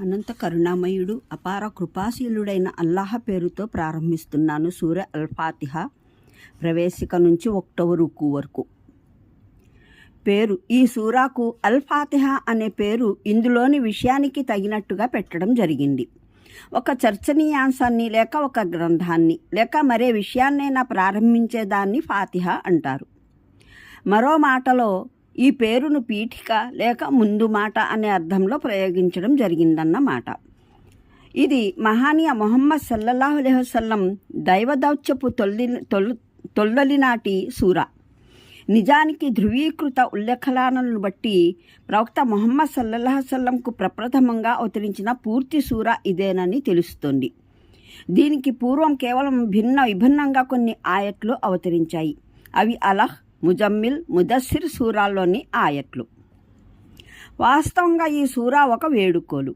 అనంత కరుణామయుడు అపార కృపాశీలుడైన అల్లాహ పేరుతో ప్రారంభిస్తున్నాను సూర్య అల్ఫాతిహ ప్రవేశిక నుంచి ఒకటవ రుకు వరకు. పేరు ఈ సూరాకు అల్ఫాతిహ అనే పేరు ఇందులోని విషయానికి తగినట్టుగా పెట్టడం జరిగింది. ఒక చర్చనీయాంశాన్ని లేక ఒక గ్రంథాన్ని లేక మరే విషయాన్నైనా ప్రారంభించేదాన్ని ఫాతిహ అంటారు. మరో మాటలో ఈ పేరును పీఠిక లేక ముందు మాట అనే అర్థంలో ప్రయోగించడం జరిగిందన్నమాట. ఇది మహానీయ మొహమ్మద్ సల్లల్లాహు అలైహి వసల్లం దైవదౌత్యపు తొల్లి తొల్ తొల్లలి నాటి సూర. నిజానికి ధృవీకృత ఉల్లేఖనాలను బట్టి ప్రవక్త మొహమ్మద్ సల్లల్లాహసల్లంకు ప్రప్రథమంగా అవతరించిన పూర్తి సూర ఇదేనని తెలుస్తోంది. దీనికి పూర్వం కేవలం భిన్న విభిన్నంగా కొన్ని ఆయట్లు అవతరించాయి. అవి అలహ్ ముజమ్మిల్ ముదస్సిర్ సూరాల్లోని ఆయట్లు. వాస్తవంగా ఈ సూరా ఒక వేడుకోలు.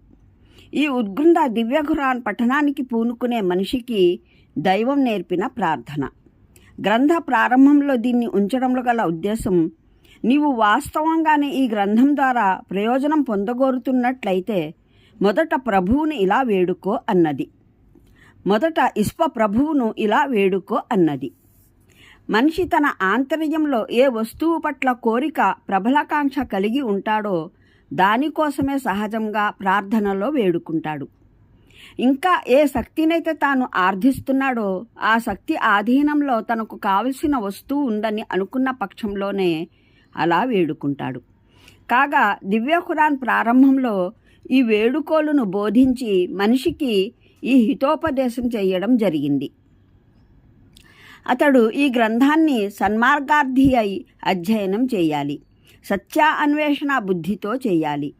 ఈ ఉద్గృంద దివ్య ఖురాన్ పఠనానికి పూనుకునే మనిషికి దైవం నేర్పిన ప్రార్థన. గ్రంథ ప్రారంభంలో దీన్ని ఉంచడంలో గల ఉద్దేశం నీవు వాస్తవంగానే ఈ గ్రంథం ద్వారా ప్రయోజనం పొందగోరుతున్నట్లయితే మొదట ప్రభువును ఇలా వేడుకో అన్నది. మొదట ఇస్ప ప్రభువును ఇలా వేడుకో అన్నది. మనిషి తన ఆంతర్యంలో ఏ వస్తువు పట్ల కోరిక ప్రబలకాంక్ష కలిగి ఉంటాడో దానికోసమే సహజంగా ప్రార్థనలో వేడుకుంటాడు. ఇంకా ఏ శక్తినైతే తాను ఆర్ధిస్తున్నాడో ఆ శక్తి ఆధీనంలో తనకు కావలసిన వస్తువు ఉందని అనుకున్న పక్షంలోనే అలా వేడుకుంటాడు. కాగా దివ్య ఖురాన్ ప్రారంభంలో ఈ వేడుకోలును బోధించి మనిషికి ఈ హితోపదేశం చేయడం జరిగింది. అతడు ఈ గ్రంథాన్ని సన్మార్గార్థి అయి అధ్యయనం చేయాలి. సత్య అన్వేషణ బుద్ధితో చేయాలి.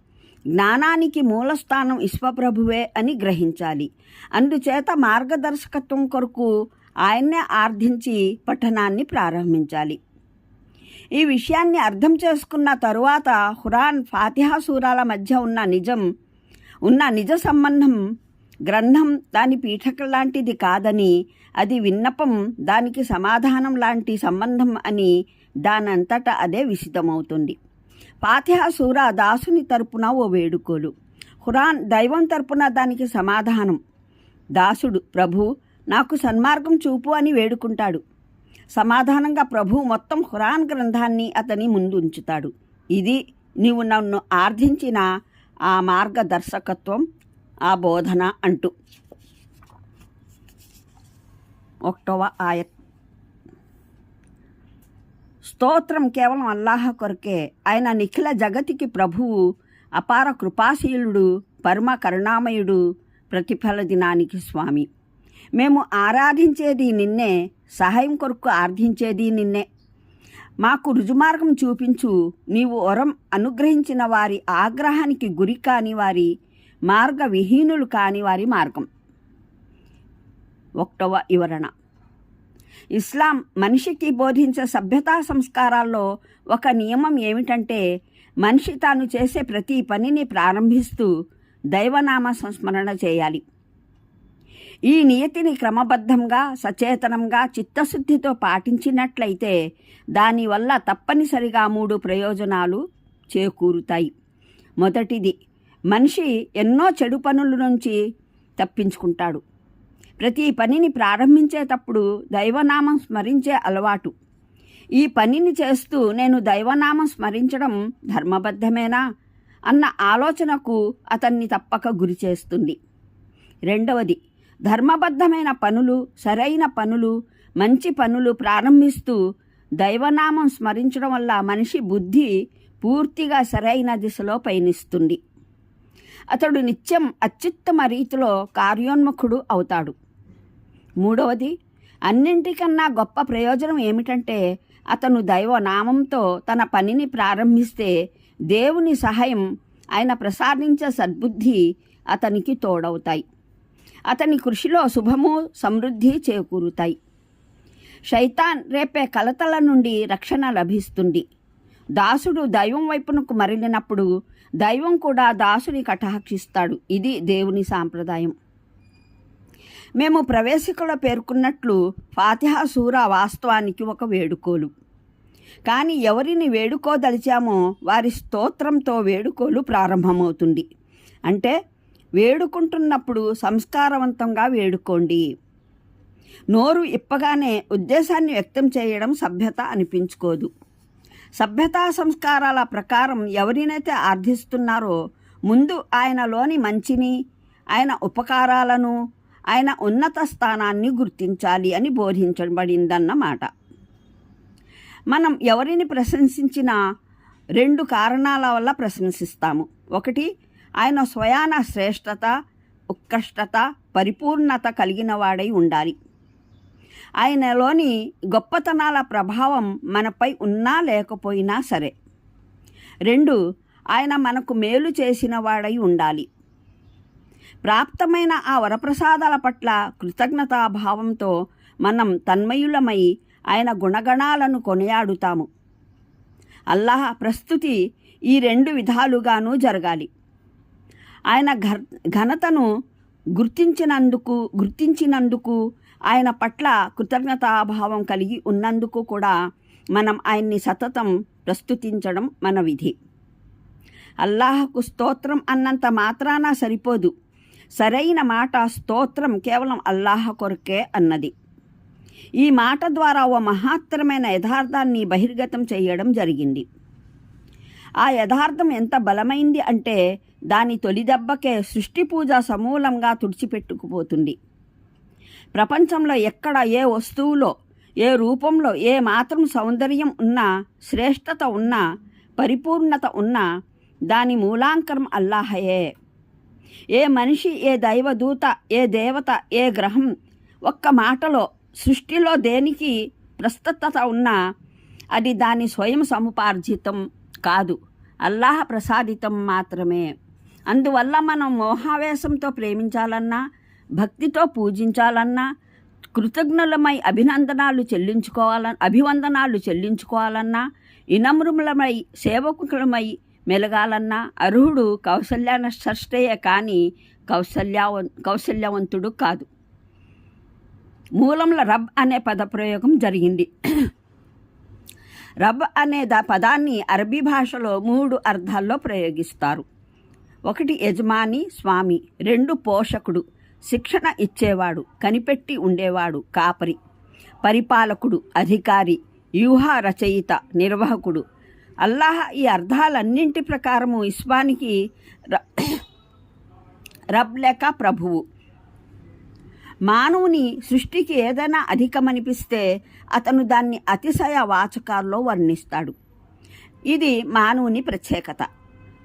జ్ఞానానికి మూలస్థానం విశ్వప్రభువే అని గ్రహించాలి. అందుచేత మార్గదర్శకత్వం కొరకు ఆయన్నే ఆర్థించి పఠనాన్ని ప్రారంభించాలి. ఈ విషయాన్ని అర్థం చేసుకున్న తరువాత హురాన్ ఫాతిహా సూరాల మధ్య ఉన్న నిజం ఉన్న నిజ సంబంధం గ్రంథం దాని పీఠక లాంటిది కాదని అది విన్నపం దానికి సమాధానం లాంటి సంబంధం అని దానంతట అదే విసితమవుతుంది ఫాతిహా సూర దాసుని తరపున ఓ వేడుకోలు. ఖురాన్ దైవం తరపున దానికి సమాధానం. దాసుడు ప్రభు నాకు సన్మార్గం చూపు అని వేడుకుంటాడు. సమాధానంగా ప్రభు మొత్తం ఖురాన్ గ్రంథాన్ని అతని ముందు ఉంచుతాడు ఇది నీవు నన్ను ఆర్ధించిన ఆ మార్గదర్శకత్వం ఆ బోధన అంటూ. ఒకటవ ఆయత్ స్తోత్రం కేవలం అల్లాహ కొరకే. ఆయన నిఖిల జగతికి ప్రభువు అపార కృపాశీలుడు పరమ కరుణామయుడు ప్రతిఫల దినానికి స్వామి. మేము ఆరాధించేది నిన్నే సహాయం కొరకు ఆర్థించేది నిన్నే. మాకు రుజుమార్గం చూపించు. నీవు వరం అనుగ్రహించిన వారి ఆగ్రహానికి గురి కాని వారి మార్గ విహీనులు కాని వారి మార్గం. ఒకటవ వివరణ. ఇస్లాం మనిషికి బోధించే సభ్యతా సంస్కారాల్లో ఒక నియమం ఏమిటంటే మనిషి తాను చేసే ప్రతి పనిని ప్రారంభిస్తూ దైవనామ సంస్మరణ చేయాలి. ఈ నియతిని క్రమబద్ధంగా సచేతనంగా చిత్తశుద్ధితో పాటించినట్లయితే దానివల్ల తప్పనిసరిగా మూడు ప్రయోజనాలు చేకూరుతాయి. మొదటిది మనిషి ఎన్నో చెడు పనుల నుంచి తప్పించుకుంటాడు. ప్రతి పనిని ప్రారంభించేటప్పుడు దైవనామం స్మరించే అలవాటు. ఈ పనిని చేస్తూ నేను దైవనామం స్మరించడం ధర్మబద్ధమేనా? అన్న ఆలోచనకు అతన్ని తప్పక గురి చేస్తుంది. రెండవది ధర్మబద్ధమైన పనులు సరైన పనులు మంచి పనులు ప్రారంభిస్తూ దైవనామం స్మరించడం వల్ల మనిషి బుద్ధి పూర్తిగా సరైన దిశలో పయనిస్తుంది. అతడు నిత్యం అత్యుత్తమ రీతిలో కార్యోన్ముఖుడు అవుతాడు. మూడవది అన్నింటికన్నా గొప్ప ప్రయోజనం ఏమిటంటే అతను దైవనామంతో తన పనిని ప్రారంభిస్తే దేవుని సహాయం ఆయన ప్రసాదించే సద్బుద్ధి అతనికి తోడవుతాయి. అతని కృషిలో శుభము సమృద్ధి చేకూరుతాయి. శైతాన్ రేపే కలతల నుండి రక్షణ లభిస్తుంది. దాసుడు దైవం వైపునకు మరలినప్పుడు దైవం కూడా దాసుని కటాక్షిస్తాడు. ఇది దేవుని సాంప్రదాయం. మేము ప్రవేశికలో పేర్కొన్నట్లు ఫాతిహా సూర వాస్తవానికి ఒక వేడుకోలు. కానీ ఎవరిని వేడుకోదలిచామో వారి స్తోత్రంతో వేడుకోలు ప్రారంభమవుతుంది. అంటే వేడుకుంటున్నప్పుడు సంస్కారవంతంగా వేడుకోండి. నోరు ఇప్పగానే ఉద్దేశాన్ని వ్యక్తం చేయడం సభ్యత అనిపించుకోదు. సభ్యతా సంస్కారాల ప్రకారం ఎవరినైతే ఆర్థిస్తున్నారో ముందు ఆయనలోని మంచిని ఆయన ఉపకారాలను ఆయన ఉన్నత స్థానాన్ని గుర్తించాలి అని బోధించబడిందన్నమాట. మనం ఎవరిని ప్రశంసించినా రెండు కారణాల వల్ల ప్రశంసిస్తాము. ఒకటి ఆయన స్వయాన శ్రేష్టత ఉత్కృష్టత పరిపూర్ణత కలిగిన వాడై ఉండాలి. ఆయనలోని గొప్పతనాల ప్రభావం మనపై ఉన్నా లేకపోయినా సరే. రెండు ఆయన మనకు మేలు చేసిన వాడై ఉండాలి. ప్రాప్తమైన ఆ వరప్రసాదాల పట్ల కృతజ్ఞతాభావంతో మనం తన్మయులమై ఆయన గుణగణాలను కొనియాడుతాము. అల్లాహ్ ప్రస్తుతి ఈ రెండు విధాలుగానూ జరగాలి. ఆయన ఘనతను గుర్తించినందుకు గుర్తించినందుకు ఆయన పట్ల కృతజ్ఞతాభావం కలిగి ఉన్నందుకు కూడా మనం ఆయన్ని సతతం ప్రస్తుతించడం మన విధి. అల్లాహకు స్తోత్రం అన్నంత మాత్రాన సరిపోదు. సరైన మాట స్తోత్రం కేవలం అల్లాహ కొరకే అన్నది. ఈ మాట ద్వారా ఓ మహత్తరమైన యథార్థాన్ని బహిర్గతం చేయడం జరిగింది. ఆ యథార్థం ఎంత బలమైంది అంటే దాని తొలి దెబ్బకే సృష్టి పూజ సమూలంగా తుడిచిపెట్టుకుపోతుంది. ప్రపంచంలో ఎక్కడ ఏ వస్తువులో ఏ రూపంలో ఏ మాత్రం సౌందర్యం ఉన్నా శ్రేష్టత ఉన్నా పరిపూర్ణత ఉన్నా దాని మూలాంకరం అల్లాహయే. ఏ మనిషి ఏ దైవదూత ఏ దేవత ఏ గ్రహం ఒక్క మాటలో సృష్టిలో దేనికి ప్రస్తుతత ఉన్నా అది దాని స్వయం సముపార్జితం కాదు అల్లాహ ప్రసాదితం మాత్రమే. అందువల్ల మనం మోహావేశంతో ప్రేమించాలన్నా భక్తితో పూజించాలన్నా కృతజ్ఞులమై అభినందనాలు చెల్లించుకోవాల అభివందనాలు చెల్లించుకోవాలన్నా ఇనమ్రములమై సేవకులమై మెలగాలన్నా అర్హుడు కౌశల్యాన షష్టయే కానీ కౌశల్యావ కౌశల్యవంతుడు కాదు. మూలంలో రబ్ అనే పదప్రయోగం జరిగింది. రబ్ అనే ద పదాన్ని అరబీ భాషలో మూడు అర్థాల్లో ప్రయోగిస్తారు. ఒకటి యజమాని స్వామి రెండు పోషకుడు. శిక్షణ ఇచ్చేవాడు కనిపెట్టి ఉండేవాడు కాపరి. పరిపాలకుడు అధికారి వ్యూహ రచయిత నిర్వాహకుడు. అల్లాహ్ ఈ అర్థాలన్నింటి ప్రకారము ఇస్వానికి ర- రబ్ లేక ప్రభువు. మానవుని సృష్టికి ఏదైనా అధికమనిపిస్తే అతను దాన్ని అతిశయ వాచకాల్లో వర్ణిస్తాడు. ఇది మానవుని ప్రత్యేకత.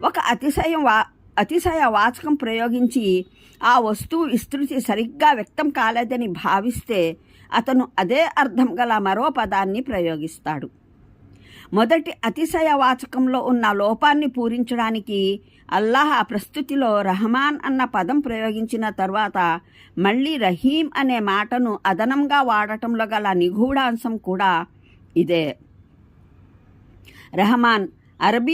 ఒక అతిశయం వా అతిశయ వాచకం ప్రయోగించి ఆ వస్తువు విస్తృతి సరిగ్గా వ్యక్తం కాలేదని భావిస్తే అతను అదే అర్థం గల మరో పదాన్ని ప్రయోగిస్తాడు. మొదటి అతిశయ వాచకంలో ఉన్న లోపాన్ని పూరించడానికి అల్లాహ్ ఆ ప్రస్తుతిలో రహమాన్ అన్న పదం ప్రయోగించిన తర్వాత మళ్ళీ రహీం అనే మాటను అదనంగా వాడటంలో గల నిగూఢాంశం కూడా ఇదే. రహమాన్ అరబీ